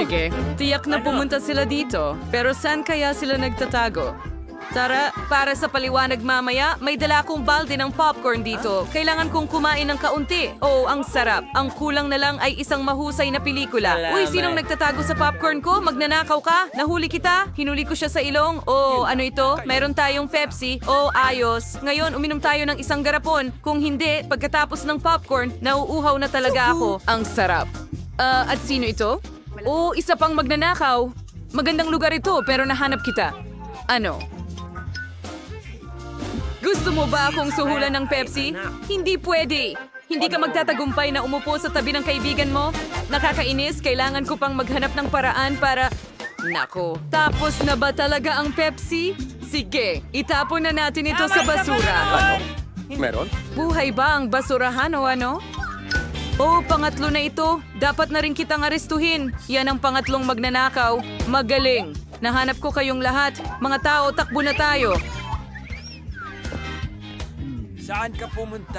Sige, tiyak na pumunta sila dito. Pero saan kaya sila nagtatago? Tara, para sa paliwanag mamaya, may dala akong balde ng popcorn dito. Kailangan kong kumain ng kaunti. Oh, ang sarap. Ang kulang na lang ay isang mahusay na pelikula. Uy, sinong nagtatago sa popcorn ko? Magnanakaw ka? Nahuli kita? Hinuli ko siya sa ilong? Oh, ano ito? Meron tayong Pepsi? Oh, ayos. Ngayon, uminom tayo ng isang garapon. Kung hindi, pagkatapos ng popcorn, nauuhaw na talaga ako. Ang sarap. Ah, at sino ito? Oo, isa pang magnanakaw. Magandang lugar ito, pero nahanap kita. Ano? Gusto mo ba akong suhulan ng Pepsi? Hindi pwede. Hindi ka magtatagumpay na umupo sa tabi ng kaibigan mo? Nakakainis, kailangan ko pang maghanap ng paraan para... Nako, tapos na ba talaga ang Pepsi? Sige, itapon na natin ito sa basura. Meron? Buhay ba ang basurahan o ano? Oh, pangatlo na ito. Dapat na rin kitang arestuhin. Yan ang pangatlong magnanakaw. Magaling. Nahanap ko kayong lahat. Mga tao, takbo na tayo. Saan ka pumunta?